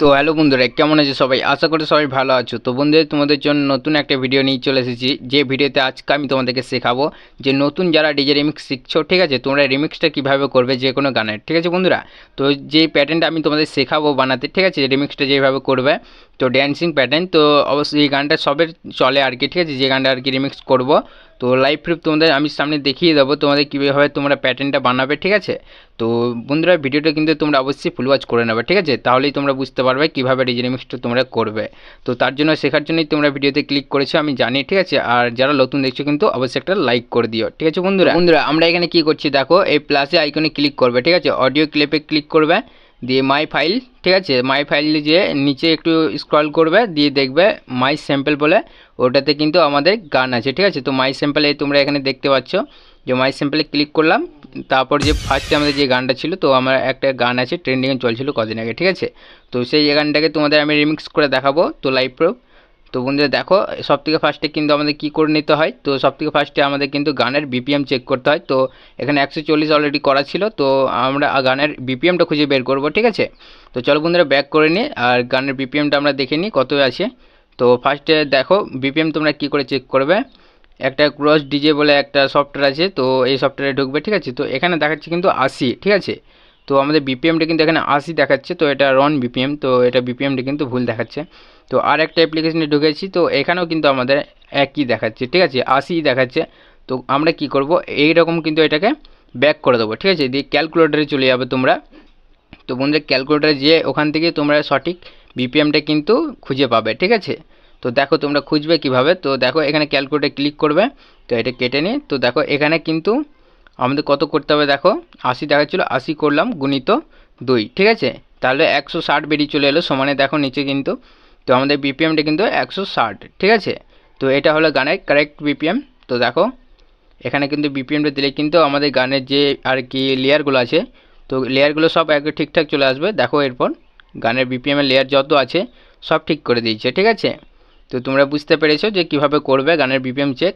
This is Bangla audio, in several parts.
তো হ্যালো বন্ধুরা, কেমন আছে সবাই? আশা করি সবাই ভালো আছো। তো বন্ধুরা, তোমাদের জন্য নতুন একটা ভিডিও নিয়ে চলে এসেছি। যে ভিডিওতে আজকে আমি তোমাদেরকে শেখাবো যে নতুন যারা ডিজে রিমিক্স শিখছো, ঠিক আছে? তোমরা রিমিক্সটা কীভাবে করবে যে কোনো গানের, ঠিক আছে বন্ধুরা? তো যে প্যাটার্নটা আমি তোমাদের শেখাবো বানাতে, ঠিক আছে? রিমিক্সটা যেভাবে করবে, তো ড্যান্সিং প্যাটার্ন তো অবশ্যই এই গানটা সবের চলে আর কি, ঠিক আছে? যে গানটা আর কি রিমিক্স করব, তো লাইভ প্রুফ তোমাদের আমি সামনে দেখিয়ে দেবো তোমাদের কীভাবে তোমরা প্যাটার্নটা বানাবে, ঠিক আছে? তো বন্ধুরা ভিডিওটা কিন্তু তোমরা অবশ্যই ফুল ওয়াচ করে নেবে, ঠিক আছে? তাহলেই তোমরা বুঝতে পারবে কীভাবে রিমিক্সটা তোমরা করবে। তো তার জন্য, শেখার জন্যই তোমরা ভিডিওতে ক্লিক করেছ, আমি জানি, ঠিক আছে? আর যারা নতুন দেখছ কিন্তু অবশ্যই একটা লাইক করে দিও, ঠিক আছে বন্ধুরা? বন্ধুরা, আমরা এখানে কি করছি দেখো, এই প্লাসে আইকনে ক্লিক করবে, ঠিক আছে? অডিও ক্লিপে ক্লিক করবে, দিয়ে মাই ফাইল ঠিক আছে? মাই ফাইল যে নিচে একটু স্ক্রল করবে, দিয়ে দেখবে মাই স্যাম্পল বলে, ওটাতে কিন্তু আমাদের গান আছে, ঠিক আছে? তো মাই স্যাম্পলে তোমরা এখানে দেখতে পাচ্ছ, যে মাই স্যাম্পলে ক্লিক করলাম তারপর যে ফার্স্টে আমাদের যে গানটা ছিল, তো আমার একটা গান আছে ট্রেন্ডিংয়ে চলছিল কদিন আগে, ঠিক আছে? তো সেই গানটাকে তোমাদের আমি রিমিক্স করে দেখাবো, তো লাইভ প্রুফ তো বন্ধুরা দেখো সব থেকে ফার্স্টে কিন্তু আমাদের কী করে নিতে হয়, তো সব থেকে ফার্স্টে আমাদের কিন্তু গানের বিপিএম চেক করতে হয়। তো এখানে একশো চল্লিশ অলরেডি করা ছিল, তো আমরা গানের বিপিএমটা খুঁজে বের করব, ঠিক আছে? তো চলো বন্ধুরা ব্যাক করে নিই আর গানের বিপিএমটা আমরা দেখে নিই কত আছে। তো ফার্স্টে দেখো বিপিএম তোমরা কী করে চেক করবে? একটা ক্রস ডিজে বলে একটা সফটওয়্যার আছে, তো এই সফটওয়্যারে ঢুকবে, ঠিক আছে? তো এখানে দেখাচ্ছে কিন্তু আশি, ঠিক আছে? তো আমাদের বিপিএমটা কিন্তু এখানে আশি দেখাচ্ছে, তো এটা রন বিপিএম তো এটা বিপিএমটা কিন্তু ভুল দেখাচ্ছে। তো আর একটা অ্যাপ্লিকেশনে ঢুকেছি, তো এখানেও কিন্তু আমাদের একই দেখাচ্ছে, ঠিক আছে? আশি দেখাচ্ছে। তো আমরা কি করব? এই রকম কিন্তু এটাকে ব্যাক করে দেবো, ঠিক আছে? দিয়ে ক্যালকুলেটারে চলে যাবে তোমরা। তো বন্ধুরা ক্যালকুলেটারে যেয়ে ওখান থেকে তোমরা সঠিক বিপিএমটা কিন্তু খুঁজে পাবে, ঠিক আছে? তো দেখো তোমরা খুঁজবে কীভাবে। তো দেখো এখানে ক্যালকুলেটারে ক্লিক করবে, তো এটা কেটে নিই তো দেখো এখানে কিন্তু আমাদের কত করতে হবে দেখো, আশি দেখাচ্ছিল আশি করলাম গুণিত দুই, ঠিক আছে? তাহলে একশো ষাট বেরিয়ে চলে এলো, সমানে দেখো নিচে কিন্তু, তো আমাদের বিপিএমটা কিন্তু একশো ষাট, ঠিক আছে? তো এটা হলো গানের কারেক্ট বিপিএম তো দেখো, এখানে কিন্তু বিপিএমটা দিলে কিন্তু আমাদের গানের যে আর কি লেয়ারগুলো আছে, তো লেয়ারগুলো সব একটু ঠিকঠাক চলে আসবে, দেখো এরপর, গানের বিপিএমের লেয়ার যত আছে, সব ঠিক করে দিয়েছে, ঠিক আছে? তো তোমরা বুঝতে পেরেছ যে কীভাবে করবে গানের বিপিএম চেক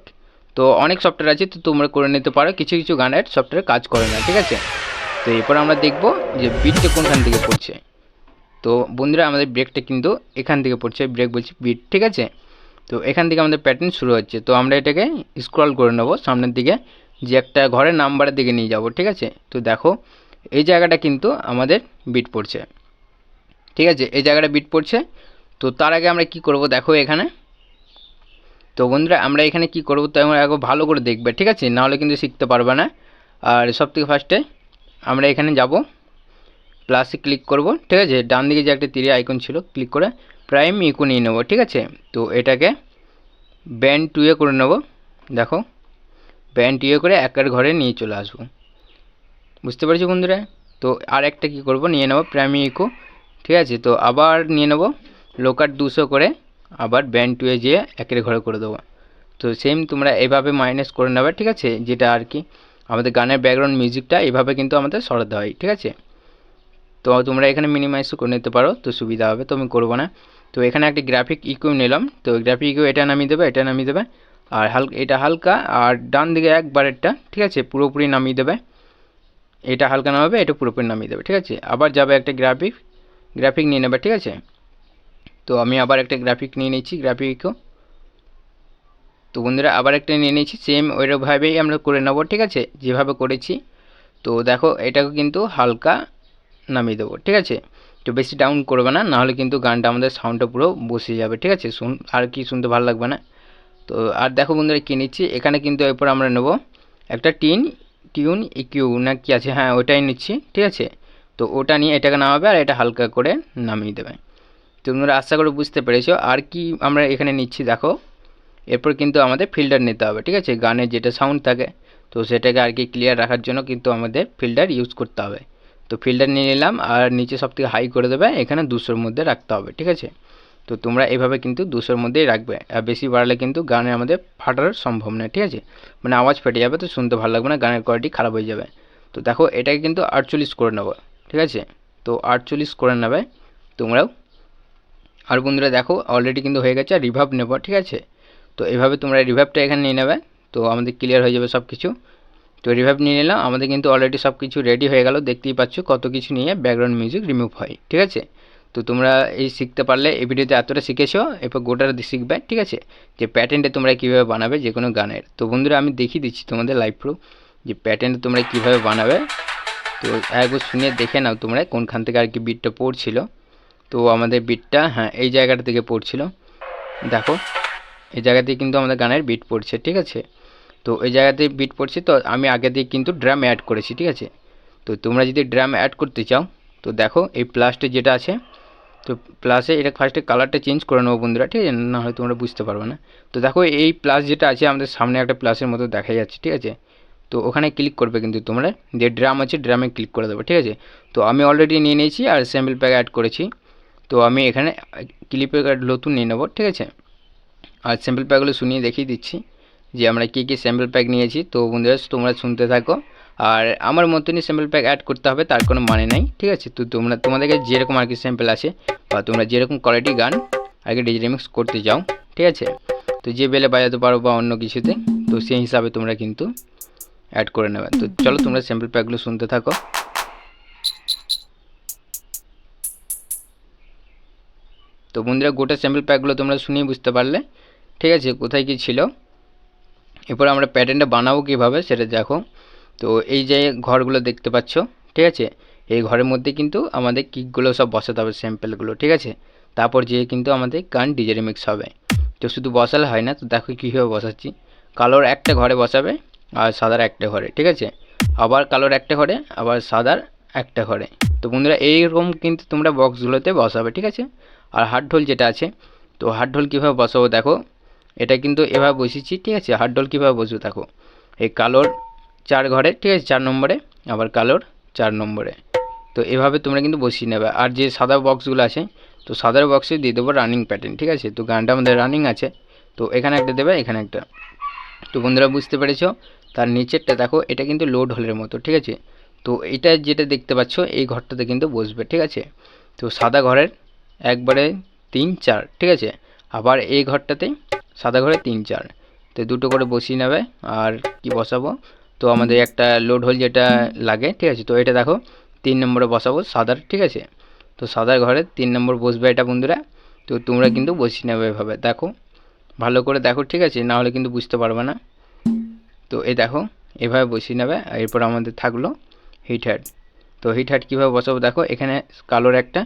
তো অনেক সফটওয়্যার আছে, তো তোমরা করে নিতে পারো। কিছু কিছু গানের সফটওয়্যার কাজ করে না, ঠিক আছে? তো এরপর আমরা দেখব যে বিটটা কোনখান থেকে পড়ছে। তো বন্ধুরা, আমাদের ব্রেকটা কিন্তু এখান থেকে পড়ছে ব্রেক বলছি বিট ঠিক আছে? তো এখান থেকে আমাদের প্যাটার্ন শুরু হচ্ছে। তো আমরা এটাকে স্ক্রল করে নেব, সামনের দিকে। যে একটা ঘরের নাম্বারের দিকে নিয়ে যাব, ঠিক আছে? তো দেখো, এই জায়গাটা কিন্তু আমাদের বিট পড়ছে। ঠিক আছে? এই জায়গাটা বিট পড়ছে। তো তার আগে আমরা কি করব? দেখো এখানে। তো বন্ধুরা, আমরা এখানে কি করব? তো আমরা একবার ভালো করে দেখবে, ঠিক আছে? নাহলে কিন্তু শিখতে পারবে না। আর সব থেকে ফার্স্টে আমরা এখানে যাব। প্লাসে ক্লিক করব, ঠিক আছে? ডান দিকে যে একটা তীরে আইকন ছিল ক্লিক করে প্রাইম ইকো নিয়ে নেব, ঠিক আছে? তো এটাকে ব্যান্ড টুয়ে করে নেব। দেখো ব্যান্ড টুয়ে করে একের ঘরে নিয়ে চলে আসব। বুঝতে পারছ বন্ধুরা? তো আর একটা কী করব? নিয়ে নেব প্রাইমি ইকো ঠিক আছে? তো আবার নিয়ে নেব। লোকার দুশো করে আবার ব্যান্ড টুয়ে যেয়ে একের ঘরে করে দেবো। তো সেম তোমরা এভাবে মাইনাস করে নেবে, ঠিক আছে? যেটা আর কি আমাদের গানের ব্যাকগ্রাউন্ড মিউজিকটা এভাবে কিন্তু আমাদের সরাতে হয়, ঠিক আছে? তো তোমরা এখানে মিনিমাইজও করে নিতে পারো, তো সুবিধা হবে, তো আমি করব না। তো এখানে একটা গ্রাফিক ইকুইউ নিলাম, তো গ্রাফিক ইকুইউ এটা নামিয়ে দেবে, এটা নামিয়ে দেবে, আর হালকা, এটা হালকা, আর ডান দিকে একবারেরটা, ঠিক আছে? পুরোপুরি নামিয়ে দেবে। এটা হালকা নামাবে, এটা পুরোপুরি নামিয়ে দেবে, ঠিক আছে? আবার যাবে একটা গ্রাফিক গ্রাফিক নিয়ে নেবে, ঠিক আছে? তো আমি আবার একটা গ্রাফিক নিয়ে নিচ্ছি গ্রাফিকও তো বন্ধুরা, আবার একটা নিয়ে নিয়েছি সেম ওইরকমভাবেই আমরা করে নেব, ঠিক আছে? যেভাবে করেছি। তো দেখো, এটাকে কিন্তু হালকা নামিয়ে দেবো, ঠিক আছে? তো বেশি ডাউন করবে না, নাহলে কিন্তু গানটা আমাদের সাউন্ডটা পুরো বসে যাবে, ঠিক আছে? শুন, আর কি শুনতে ভালো লাগবে না। তো আর দেখো বন্ধুরা, কী নিচ্ছি? এখানে কিন্তু এরপর আমরা নেব একটা টিন, টিউন ইকিউ না কি আছে? হ্যাঁ ওটাই নিচ্ছি, ঠিক আছে? তো ওটা নিয়ে এটাকে নামাবে আর এটা হালকা করে নামিয়ে দেবে। তোমরা আশা করে বুঝতে পেরেছ। আর কি আমরা এখানে নিচ্ছি, দেখো। এরপর কিন্তু আমাদের ফিল্টার নিতে হবে, ঠিক আছে? গানের যেটা সাউন্ড থাকে, তো সেটাকে আর কি ক্লিয়ার রাখার জন্য কিন্তু আমাদের ফিল্টার ইউজ করতে হবে। তো ফিল্টার নিয়ে নিলাম, আর নিচে সব থেকে হাই করে দেবে, এখানে দুশোর মধ্যে রাখতে হবে, ঠিক আছে? তো তোমরা এভাবে কিন্তু দুশোর মধ্যেই রাখবে, আর বেশি বাড়লে কিন্তু গানে আমাদের ফাটার সম্ভব নয়, ঠিক আছে? মানে আওয়াজ ফেটে যাবে, তো শুনতে ভালো লাগবে না, গানের কোয়ালিটি খারাপ হয়ে যাবে। তো দেখো, এটাকে কিন্তু আটচল্লিশ করে নেব, ঠিক আছে? তো আটচল্লিশ করে নেবে, তোমরাও আর বন্ধুরা দেখো অলরেডি কিন্তু হয়ে গেছে আর রিভাব নেব, ঠিক আছে? তো এভাবে তোমরা রিভাবটা এখানে নিয়ে নেবে, তো আমাদের ক্লিয়ার হয়ে যাবে সব কিছু তো রিভাইভ নিয়ে নিলাম, আমাদের কিন্তু অলরেডি সব কিছু রেডি হয়ে গেল, দেখতেই পাচ্ছ কত কিছু নিয়ে ব্যাকগ্রাউন্ড মিউজিক রিমুভ হয়, ঠিক আছে? তো তোমরা এই শিখতে পারলে, এই ভিডিওতে এতটা শিখেছো, এরপর গোটাটা শিখবে, ঠিক আছে? যে প্যাটার্নটা তোমরা কীভাবে বানাবে যে কোনো গানের। তো বন্ধুরা আমি দেখিয়ে দিচ্ছি তোমাদের লাইভ প্রুফ যে প্যাটার্নটা তোমরা কীভাবে বানাবে। তো একবার শুনে দেখে নাও তোমরা কোনখান থেকে আর কি বিটটা পড়ছিল। তো আমাদের বিটটা হ্যাঁ এই জায়গাটা থেকে পড়ছিল। দেখো, এই জায়গাতে কিন্তু আমাদের গানের বিট পড়ছে, ঠিক আছে? তো এই জায়গাতে বিট পড়ছে, তো আমি আগে দিয়ে কিন্তু ড্রাম অ্যাড করেছি, ঠিক আছে? তো তোমরা যদি ড্রাম অ্যাড করতে চাও, তো দেখো, এই প্লাসটা যেটা আছে, তো প্লাসে এটা ফার্স্টে কালারটা চেঞ্জ করে নেব বন্ধুরা, ঠিক আছে? না হয় তোমরা বুঝতে পারবে না। তো দেখো, এই প্লাস যেটা আছে, আমাদের সামনে একটা প্লাসের মতো দেখা যাচ্ছে, ঠিক আছে? তো ওখানে ক্লিক করবে কিন্তু তোমরা, যে ড্রাম আছে ড্রামে ক্লিক করে দেবে, ঠিক আছে? তো আমি অলরেডি নিয়ে নিয়েছি আর স্যাম্পল প্যাক অ্যাড করেছি। তো আমি এখানে ক্লিপের কার্ড নতুন নিয়ে নেব, ঠিক আছে? আর স্যাম্পল প্যাকগুলো শুনিয়ে দেখিয়ে দিচ্ছি যে আমরা কী কী স্যাম্পল প্যাক নিয়েছি। তো বন্ধুরা, তোমরা শুনতে থাকো। আর আমার মতনই স্যাম্পল প্যাক অ্যাড করতে হবে, তার কোনো মানে নাই, ঠিক আছে? তো তোমরা, তোমাদেরকে যেরকম আর কি স্যাম্পল আছে বা তোমরা যেরকম কোয়ালিটি গান আর কি ডিজি রিমিক্স করতে যাও, ঠিক আছে? তো যে বেলে বাজাতে পারো বা অন্য কিছুতে, তো সেই হিসাবে তোমরা কিন্তু অ্যাড করে নেবে। তো চলো তোমরা স্যাম্পল প্যাকগুলো শুনতে থাকো। তো বন্ধুরা গোটা স্যাম্পল প্যাকগুলো তোমরা শুনিয়ে বুঝতে পারলে। ঠিক আছে, কোথায় কী ছিল? এরপর আমরা প্যাটার্নটা বানাবো কীভাবে সেটা দেখো। তো এই যে ঘরগুলো দেখতে পাচ্ছ, ঠিক আছে? এই ঘরের মধ্যে কিন্তু আমাদের কিকগুলো সব বসাতে হবে স্যাম্পেলগুলো ঠিক আছে? তারপর যেয়ে কিন্তু আমাদের গান ডিজে মিক্স হবে। তো শুধু বসালে হয় না, তো দেখো কীভাবে বসাচ্ছি। কালোর একটা ঘরে বসাবে আর সাদার একটা ঘরে, ঠিক আছে? আবার কালোর একটা ঘরে, আবার সাদার একটা ঘরে। তো বন্ধুরা এইরকম কিন্তু তোমরা বক্সগুলোতে বসাবে, ঠিক আছে? আর হাট ঢোল যেটা আছে, তো হাট ঢোল কীভাবে বসাবো দেখো, এটা কিন্তু এভাবে বসেছি ঠিক আছে? হাট ঢোল কীভাবে বসবো দেখো? এই কালোর চার ঘরে, ঠিক আছে? চার নম্বরে, আবার কালোর চার নম্বরে। তো এভাবে তোমরা কিন্তু বসিয়ে নেবে। আর যে সাদা বক্সগুলো আছে, তো সাদার বক্সে দিয়ে দেবো রানিং প্যাটার্ন ঠিক আছে? তো গানটা আমাদের রানিং আছে। তো এখানে একটা দেবে, এখানে একটা। তো বন্ধুরা বুঝতে পেরেছ? তার নিচেরটা দেখো, এটা কিন্তু লোড হলের মতো, ঠিক আছে? তো এটা যেটা দেখতে পাচ্ছ, এই ঘরটাতে কিন্তু বসবে, ঠিক আছে? তো সাদা ঘরের একবারে তিন চার, ঠিক আছে? আবার এই ঘরটাতে সাদা ঘরে তিন চার। তো দুটো করে বসিয়ে নেবে, আর কি বসাবো? তো আমাদের একটা লোড হোল যেটা লাগে, ঠিক আছে? তো এটা দেখো, তিন নম্বরে বসাবো সাদার, ঠিক আছে? তো সাদার ঘরে তিন নম্বর বসবে এটা বন্ধুরা। তো তোমরা কিন্তু বসিয়ে নেবে এভাবে, দেখো? ভালো করে দেখো, ঠিক আছে? না হলে কিন্তু বুঝতে পারবে না। তো এই দেখো, এভাবে বসিয়ে নেবে এরপর আমাদের থাকল হিট হ্যাড তো হিট হ্যাড কীভাবে বসাবো? দেখো, এখানে কালোর একটা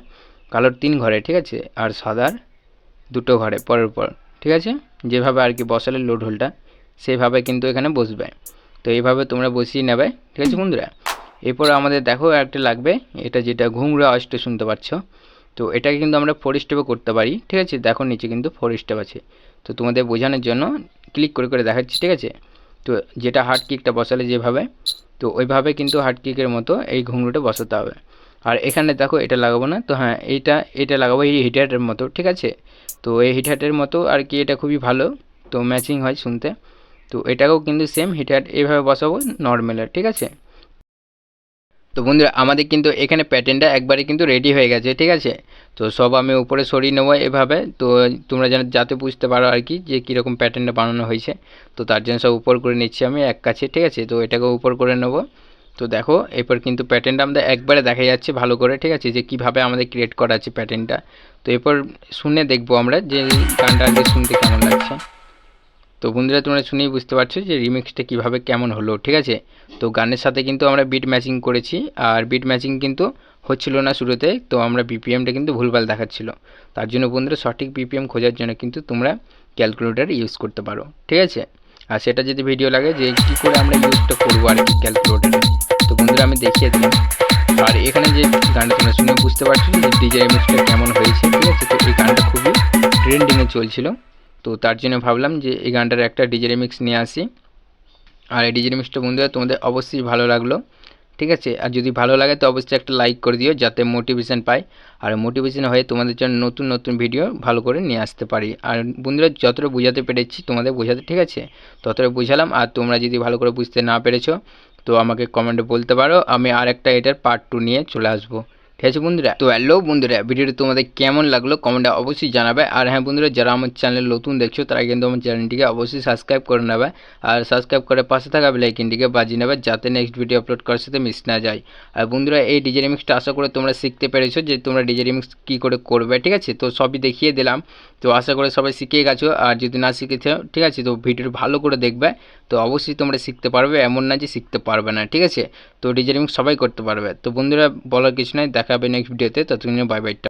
কালোর তিন ঘরে, ঠিক আছে? আর সাদার দুটো ঘরে, পরের পর ঠিক আছে? যেভাবে আর কি বসালে লোড হোলটা সেভাবে কিন্তু এখানে বসবে। তো এইভাবে তোমরা বসিয়ে নেবে, ঠিক আছে বন্ধুরা? এরপর আমাদের দেখো একটা লাগবে, এটা যেটা ঘুংরা আওয়াজটা শুনতে পাচ্ছ। তো এটাকে কিন্তু আমরা ফোর স্টেপে করতে পারি, ঠিক আছে? দেখো নিচে কিন্তু ফোর স্টেপ আছে। তো তোমাদের বোঝানোর জন্য ক্লিক করে করে দেখাচ্ছি, ঠিক আছে? তো যেটা হার্ড কিকটা বসালে যেভাবে, তো ওইভাবে কিন্তু হার্ড কিকের মতো এই ঘুংরুটা বসাতে হবে। আর এখানে দেখো এটা লাগাবো না। তো হ্যাঁ এইটা এটা লাগাবো, এই হিটারের মতো, ঠিক আছে? তো এই হিটারের মতো আর কি এটা খুবই ভালো। তো ম্যাচিং হয় শুনতে। তো এটাকেও কিন্তু সেম হিটার এইভাবে বসাবো নর্মালের ঠিক আছে? তো বন্ধুরা, আমাদের কিন্তু এখানে প্যাটার্নটা একবারে কিন্তু রেডি হয়ে গেছে, ঠিক আছে? তো সব আমি উপরে সরিয়ে নেব এভাবে। তো তোমরা যেন, যাতে বুঝতে পারো আর কি যে কীরকম প্যাটার্নটা বানানো হয়েছে। তো তার জন্য সব উপর করে নিচ্ছি আমি এক কাছে, ঠিক আছে? তো এটাকে উপর করে নেব। তো দেখো, এরপর কিন্তু প্যাটার্নটা আমাদের একবারে দেখা যাচ্ছে ভালো করে, ঠিক আছে? যে কীভাবে আমাদের ক্রিয়েট করা আছে প্যাটার্নটা তো এরপর শুনে দেখব আমরা যে গানটা আগে শুনতে কেমন লাগছে। তো বন্ধুরা, তোমরা শুনেই বুঝতে পারছ যে রিমিক্সটা কীভাবে কেমন হলো, ঠিক আছে? তো গানের সাথে কিন্তু আমরা বিট ম্যাচিং করেছি, আর বিট ম্যাচিং কিন্তু হচ্ছিল না শুরুতে, তো আমরা বিপিএমটা কিন্তু ভুলভাল দেখাচ্ছিল। তার জন্য বন্ধুরা, সঠিক বিপিএম খোঁজার জন্য কিন্তু তোমরা ক্যালকুলেটার ইউজ করতে পারো, ঠিক আছে? আর সেটা যদি ভিডিও লাগে, যে কী করে আমরা ইউজটা করব আর কি ক্যালকুলেটারে তো বন্ধুরা, আমি দেখিয়ে দিলাম। আর এখানে যে গানটা তোমরা শুনে বুঝতে পারছ যে ডিজে রিমিক্সটা কেমন হয়েছে, ঠিক আছে? তো এই গানটা খুবই ট্রেন্ডিংয়ে চলছিল। তো তার জন্য ভাবলাম যে এই গানটার একটা ডিজে রিমিক্স নিয়ে আসি। আর এই ডিজে রিমিক্সটা বন্ধুরা, তোমাদের অবশ্যই ভালো লাগল। ঠিক আছে? আর যদি ভালো লাগে তো অবশ্যই একটা লাইক করে দিও যাতে মোটিভেশন পাই। আর মোটিভেশান হয়ে তোমাদের জন্য নতুন নতুন ভিডিও ভালো করে নিয়ে আসতে পারি। আর বন্ধুরা, যতটা বোঝাতে পেরেছি তোমাদের বোঝাতে, ঠিক আছে? ততটা বুঝালাম। আর তোমরা যদি ভালো করে বুঝতে না পেরেছ তো আমাকে কমেন্টে বলতে পারো। আমি আর একটা এটার পার্ট টু নিয়ে চলে আসব। ঠিক আছে বন্ধুরা? তো হ্যালো বন্ধুরা, ভিডিওটি তোমাদের কেমন লাগল কমেন্টে অবশ্যই জানাবে। আর হ্যাঁ বন্ধুরা, যারা আমার চ্যানেল নতুন দেখছ, তারা কিন্তু আমার চ্যানেলটিকে অবশ্যই সাবস্ক্রাইব করে নেবে। আর সাবস্ক্রাইব করে পাশে থাকা বেলাইকিনটিকে বাজিয়ে নেবে, যাতে নেক্সট ভিডিও আপলোড করার সাথে মিস না যায়। আর বন্ধুরা, এই ডিজে রিমিক্সটা আশা করে তোমরা শিখতে পেরেছ যে তোমরা ডিজে রিমিক্স কী করে করবে, ঠিক আছে? তো সবই দেখিয়ে দিলাম। তো আশা করে সবাই শিখে গেছো। আর যদি না শিখেছো, ঠিক আছে? তো ভিডিওটি ভালো করে দেখবে। তো অবশ্যই তোমরা শিখতে পারবে, এমন না যে শিখতে পারবে না, ঠিক আছে? তো ডিজে রিমিক্স সবাই করতে পারবে। তো বন্ধুরা, বলার কিছু নাই, দেখা হবে নেক্সট ভিডিওতে ততক্ষণ বাই বাই